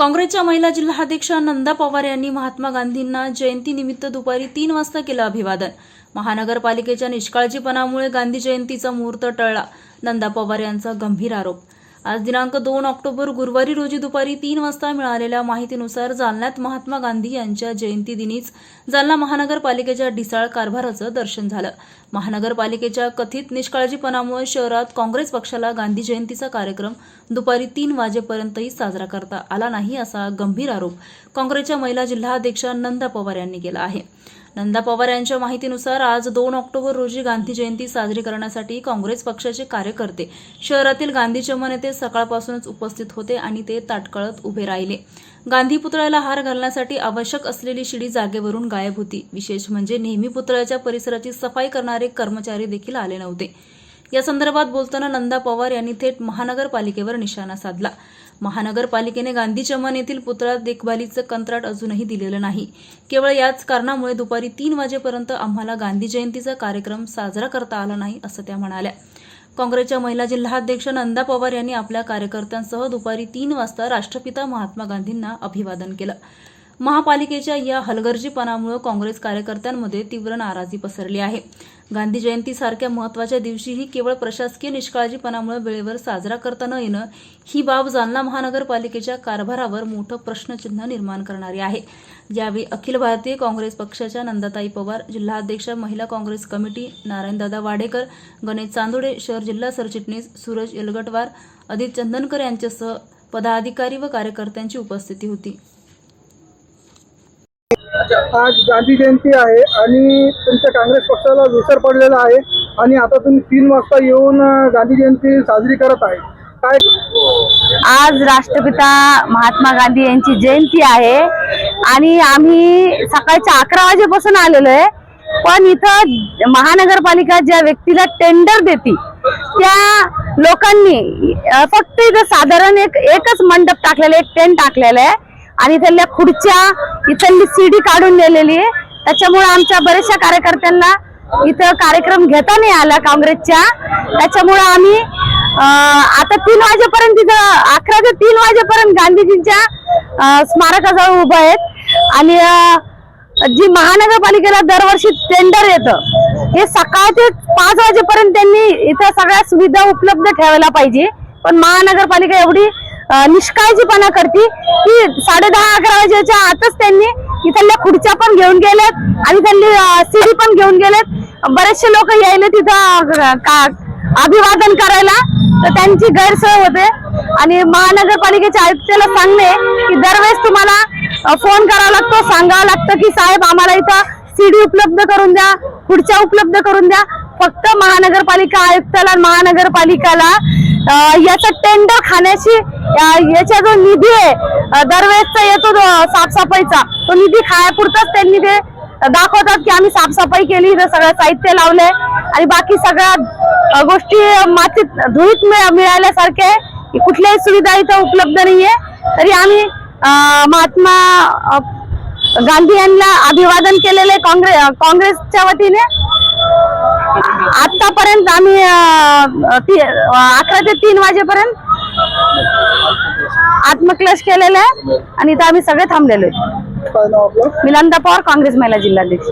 काँग्रेसच्या महिला जिल्हाध्यक्षा नंदा पवार यांनी महात्मा गांधींना जयंतीनिमित्त दुपारी तीन वाजता केलं अभिवादन. महानगरपालिकेच्या निष्काळजीपणामुळे गांधी जयंतीचा मुहूर्त टळला. नंदा पवार यांचा गंभीर आरोप आज दिनांक दोन ऑक्टोबर गुरुवारी रोजी दुपारी तीन वाजता मिळालेल्या माहितीनुसार जालन्यात महात्मा गांधी यांच्या जयंतीदिनीच जालना महानगरपालिकेच्या ढिसाळ कारभाराचं दर्शन झालं. महानगरपालिकेच्या कथित निष्काळजीपणामुळे शहरात काँग्रेस पक्षाला गांधी जयंतीचा कार्यक्रम दुपारी तीन वाजेपर्यंतही साजरा करता आला नाही असा गंभीर आरोप काँग्रेसच्या महिला जिल्हाध्यक्षा नंदा पवार यांनी केला आहे. नंदा पवार यांच्या माहितीनुसार आज दोन ऑक्टोबर रोजी गांधी जयंती साजरी करण्यासाठी काँग्रेस पक्षाचे कार्यकर्ते शहरातील गांधी चमन येथे सकाळपासूनच उपस्थित होते आणि ते ताटकळत उभे राहिले. गांधी पुतळ्याला हार घालण्यासाठी आवश्यक असलेली शिडी जागेवरून गायब होती. विशेष म्हणजे नेहमी पुतळ्याच्या परिसराची सफाई करणारे कर्मचारी देखील आले नव्हते. या संदर्भात बोलताना नंदा पवार यांनी थेट महानगरपालिकेवर निशाणा साधला. महानगरपालिकेने गांधी चमन येथील पुतळा देखभालीचं कंत्राट अजूनही दिलेलं नाही. केवळ याच कारणामुळे दुपारी तीन वाजेपर्यंत आम्हाला गांधी जयंतीचा कार्यक्रम साजरा करता आला नाही असं त्या म्हणाल्या. काँग्रेसच्या महिला जिल्हाध्यक्ष नंदा पवार यांनी आपल्या कार्यकर्त्यांसह दुपारी तीन वाजता राष्ट्रपिता महात्मा गांधींना अभिवादन केलं. महापालिकेच्या या हलगर्जीपणामुळे काँग्रेस कार्यकर्त्यांमध्ये तीव्र नाराजी पसरली आहे. गांधी जयंतीसारख्या महत्त्वाच्या दिवशीही केवळ प्रशासकीय निष्काळजीपणामुळे वेळेवर साजरा करता न येणं ही बाब जालना महानगरपालिकेच्या कारभारावर मोठं प्रश्नचिन्ह निर्माण करणारी आहे. यावेळी अखिल भारतीय काँग्रेस पक्षाच्या नंदाताई पवार जिल्हाध्यक्ष महिला काँग्रेस कमिटी नारायणदादा वाडेकर गणेश चांदोडे शहर जिल्हा सरचिटणीस सूरज येलगटवार अदित चंदनकर यांच्यासह पदाधिकारी व कार्यकर्त्यांची उपस्थिती होती. आज गांधी जयंती आहे आणि तुमच्या काँग्रेस पक्षाला विसर पडलेला आहे आणि आता तुम्ही तीन वाजता येऊन गांधी जयंती साजरी करत आहे. काय? आज राष्ट्रपिता महात्मा गांधी यांची जयंती आहे आणि आम्ही सकाळच्या अकरा वाजेपासून आलेलो आहे. पण इथं महानगरपालिका ज्या व्यक्तीला टेंडर देते त्या लोकांनी फक्त इथं साधारण एक एकच मंडप टाकलेला एक टेंट टाकलेलं आहे. आणि इथल्या खुर्च्या इथली सीडी काढून नेलेली आहे. त्याच्यामुळे आमच्या बऱ्याचशा कार्यकर्त्यांना इथं कार्यक्रम घेता नाही आला काँग्रेसच्या. त्याच्यामुळे आम्ही आता तीन वाजेपर्यंत तिथं अकरा ते तीन वाजेपर्यंत गांधीजींच्या स्मारकाजवळ उभं आहेत. आणि जी महानगरपालिकेला दरवर्षी टेंडर येतं हे सकाळ ते पाच वाजेपर्यंत त्यांनी इथं सगळ्या सुविधा उपलब्ध ठेवायला पाहिजे. पण महानगरपालिका एवढी निष्काळजीपणा करते. की साडे दहा अकरा वाजेच्या आतच त्यांनी इथल्या खुर्च्या पण घेऊन गेलेत आणि त्यांनी सीडी पण घेऊन गेलेत. बरेचसे लोक यायले तिथं का अभिवादन करायला. तर त्यांची गैरसोय होते. आणि महानगरपालिकेच्या आयुक्ताला सांगणे की दरवेळेस तुम्हाला फोन करावा लागतो सांगावं लागतं की साहेब आम्हाला इथं सीडी उपलब्ध करून द्या खुर्च्या उपलब्ध करून द्या. फक्त महानगरपालिका आयुक्ताला महानगरपालिकाला याचा टेंडर खाण्याची याचा जो निधी आहे दरवेळेसचा येतो साफसफाईचा. तो निधी खायापुरताच त्यांनी ते दाखवतात की आम्ही साफसफाई केली सगळं साहित्य लावलंय आणि बाकी सगळ्या गोष्टी मातीत धुळीत मिळ- मिळाल्यासारखे की कुठल्याही सुविधा इथं उपलब्ध नाहीये. तरी आम्ही महात्मा गांधी यांना अभिवादन केलेले काँग्रेस काँग्रेसच्या वतीने. आतापर्यंत आम्ही अकरा ते तीन वाजेपर्यंत आत्मक्लेश केलेला आहे आणि इथं आम्ही सगळे थांबलेलो आहे. मिलंदा पवार काँग्रेस महिला जिल्हाध्यक्ष.